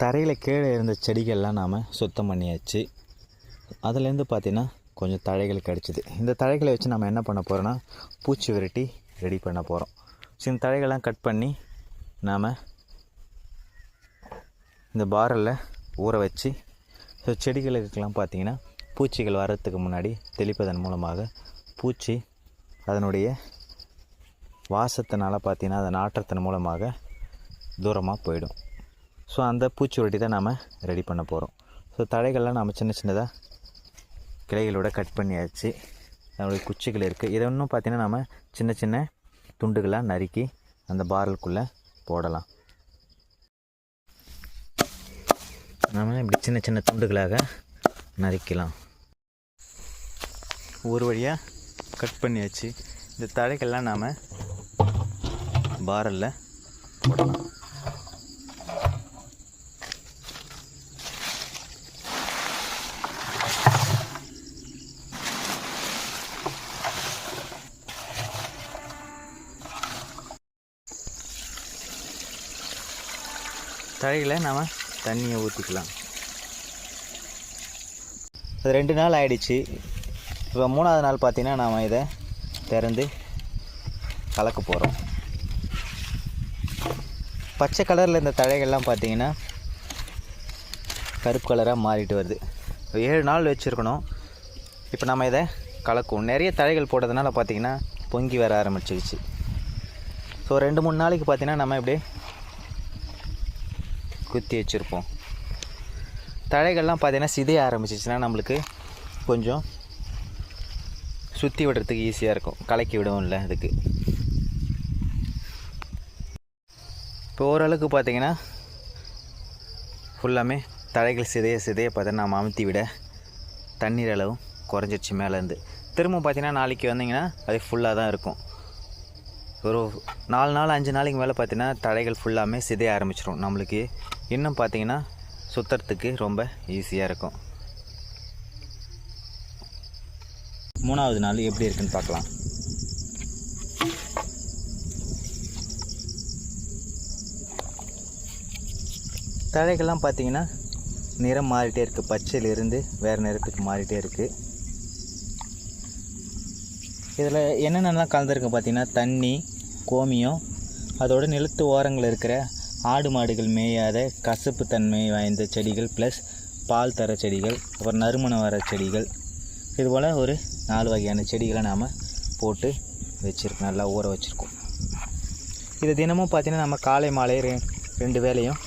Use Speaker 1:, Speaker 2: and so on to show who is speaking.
Speaker 1: தரையில் கீழே இருந்த செடிகள்லாம் நாம் சுத்தம் பண்ணியாச்சு. அதுலேருந்து பார்த்தீங்கன்னா கொஞ்சம் தழைகள் கிடச்சிது. இந்த தழைகளை வச்சு நம்ம என்ன பண்ண போகிறோன்னா பூச்சி விரட்டி ரெடி பண்ண போகிறோம் ஸோ இந்த தழைகள்லாம் கட் பண்ணி நாம் இந்த பாரலில் ஊற வச்சு ஸோ செடிகளுக்கெல்லாம் பார்த்திங்கன்னா பூச்சிகள் வர்றதுக்கு முன்னாடி தெளிப்பதன் மூலமாக பூச்சி அதனுடைய வாசத்தினால் பார்த்தீங்கன்னா அதை நாற்றத்தின் மூலமாக தூரமாக போயிடும். ஸோ அந்த பூச்சி வெட்டி தான் நாம் ரெடி பண்ண போகிறோம் ஸோ தழைகள்லாம் நம்ம சின்ன சின்னதாக கிளைகளோட கட் பண்ணியாச்சு. அதனுடைய குச்சிகள் இருக்குது இதை இன்னும் பார்த்தீங்கன்னா நம்ம சின்ன சின்ன துண்டுகளாக நறுக்கி அந்த பாரலுக்குள்ளே போடலாம். நம்ம இப்படி சின்ன சின்ன துண்டுகளாக நறுக்கலாம். ஒரு வழியாக கட் பண்ணியாச்சு. இந்த தழைகள்லாம் நாம் பாரலில் போடலாம். தழைகளை நாம் தண்ணியை ஊற்றிக்கலாம் அது ரெண்டு நாள் ஆயிடுச்சு. இப்போ மூணாவது நாள் பார்த்தீங்கன்னா நாம் இதை திறந்து கலக்க போகிறோம் பச்சை கலரில் இந்த தழைகள்லாம் பார்த்திங்கன்னா கருப்பு கலராக மாறிட்டு வருது. ஏழு நாள் வச்சுருக்கணும். இப்போ நம்ம இதை கலக்குவோம். நிறைய தழைகள் போட்டதுனால பார்த்தீங்கன்னா பொங்கி வர ஆரம்பிச்சிருச்சு. ஸோ ரெண்டு மூணு நாளைக்கு பார்த்தீங்கன்னா நம்ம இப்படியே குத்தி வச்சுருப்போம். தழைகள்லாம் பார்த்திங்கன்னா சிதைய ஆரம்பிச்சிச்சுன்னா நம்மளுக்கு கொஞ்சம் சுற்றி விடுறதுக்கு ஈஸியாக இருக்கும். கலக்கி விடவும் இல்லை அதுக்கு. இப்போ ஓரளவுக்கு பார்த்தீங்கன்னா ஃபுல்லாமே தழைகள் சிதைய சிதைய பார்த்தீங்கன்னா நம்ம அமுத்தி விட தண்ணீர் அளவும் குறைஞ்சிருச்சு மேலேருந்து. திரும்ப பார்த்தீங்கன்னா நாளைக்கு வந்தீங்கன்னா அது ஃபுல்லாக தான் இருக்கும். ஒரு நாலு நாள் அஞ்சு நாளைக்கு மேலே பார்த்தீங்கன்னா தழைகள் ஃபுல்லாமே சிதைய ஆரம்பிச்சிடும் நம்மளுக்கு இன்னும் பார்த்தீங்கன்னா சுற்றுறதுக்கு ரொம்ப ஈஸியாக இருக்கும். மூணாவது நாள் எப்படி இருக்குன்னு பார்க்கலாம் தழைகள்லாம் பார்த்தீங்கன்னா நிறம் மாறிட்டே இருக்குது பச்சையிலிருந்து வேறு நிறத்துக்கு மாறிட்டே இருக்குது இதில் என்னென்னலாம் கலந்துருக்கு பார்த்தீங்கன்னா தண்ணி கோமியம். அதோட நிலத்து ஓரங்கள் இருக்கிற ஆடு மாடுகள் மேயாத கசப்பு தன்மை வாய்ந்த செடிகள் ப்ளஸ் பால் தர செடிகள் அப்புறம் நறுமணம் வர செடிகள். இதுபோல் ஒரு நாலு வகையான செடிகளை நாம் போட்டு வச்சுருக்கோம் நல்லா ஊற வச்சுருக்கோம். இது தினமும் பார்த்திங்கன்னா நம்ம காலை மாலை ரெ ரெண்டு வேளையும்